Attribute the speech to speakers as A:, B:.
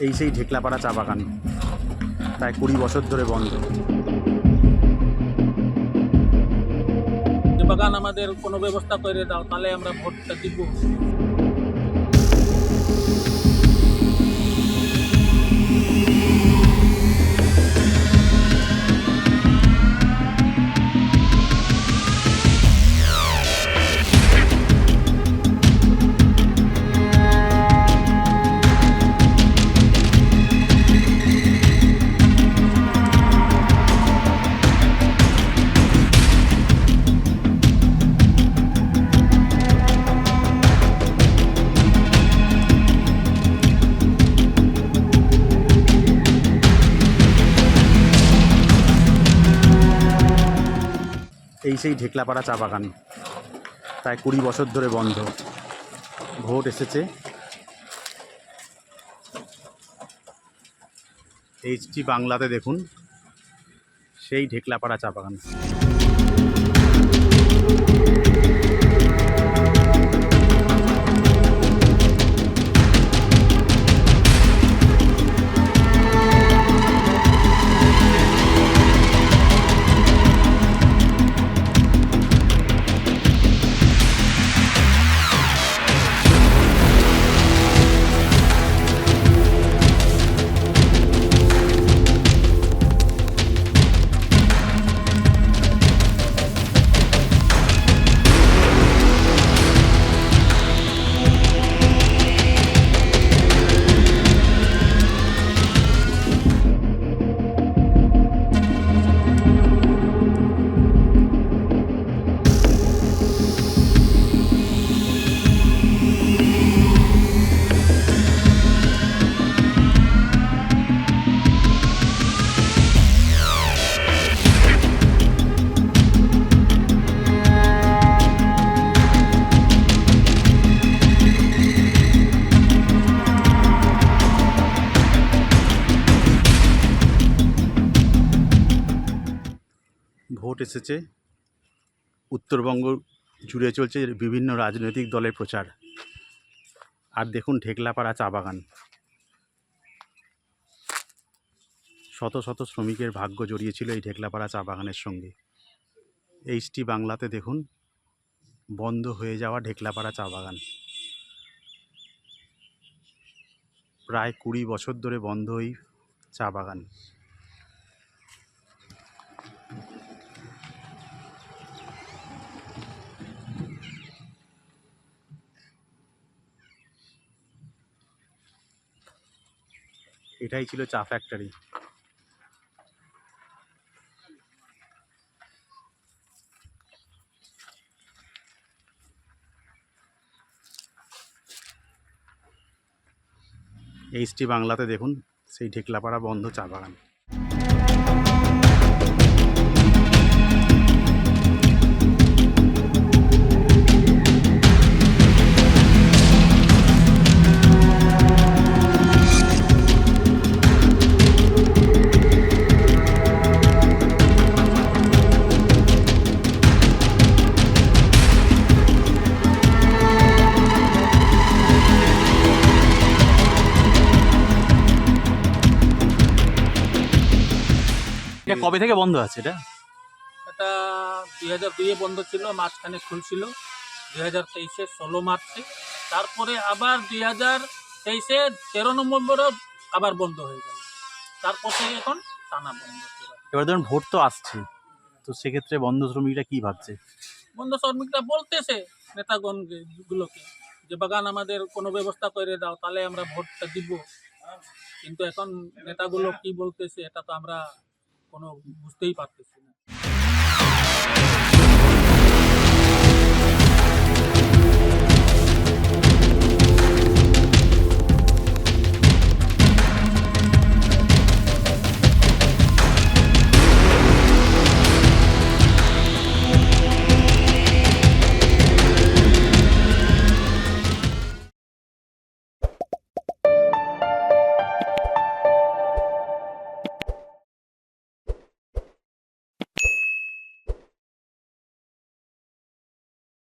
A: এই সেই ঢেকলাপাড়া চা বাগান। প্রায় কুড়ি বছর ধরে বন্ধ।
B: বাগান আমাদের কোনো ব্যবস্থা করে দাও, তাহলে আমরা ভোটটা দিব।
A: এই সেই ঢেকলাপাড়া চা বাগান। প্রায় কুড়ি বছর ধরে বন্ধ। ভোট এসেছে। এইচটি বাংলাতে দেখুন, সেই ঢেকলাপাড়া চা বাগান। ভোট এসেছে। উত্তরবঙ্গ জুড়ে চলছে বিভিন্ন রাজনৈতিক দলের প্রচার। আর দেখুন ঢেকলাপাড়া চা বাগান। শত শত শ্রমিকের ভাগ্য জড়িয়েছিল এই ঢেকলাপাড়া চা বাগানের সঙ্গে। এইচটি বাংলাতে দেখুন, বন্ধ হয়ে যাওয়া ঢেকলাপাড়া চা বাগান। প্রায় কুড়ি বছর ধরে বন্ধ এই চা বাগান। এটাই ছিল চা ফ্যাক্টরি এইচটি বাংলাতে দেখুন সেই ঢেকলাপাড়া বন্ধ চা বাগান। কবে থেকে বন্ধ আছে এটা?
B: এটা দুই হাজার দুইয়ে বন্ধ ছিল মাঝখানে খুলছিল। দুই হাজার তেইশে ষোলো মার্চে। তারপরে আবার দুই হাজার তেইশে তেরো নভেম্বরও আবার বন্ধ হয়ে গেল। তারপর থেকে এখন টানা বন্ধ
A: এবার ধরুন ভোট তো আসছে তো সেক্ষেত্রে বন্ধ শ্রমিকরা কি ভাবছে?
B: বন্ধ শ্রমিকরা বলতেছে নেতাগণ গুলোকে যে বাগান আমাদের কোনো ব্যবস্থা করে দাও তাহলে আমরা ভোটটা দিব। কিন্তু এখন নেতাগুলো কি বলতেছে এটা তো আমরা কোনো বুঝতেই পারতেছি না।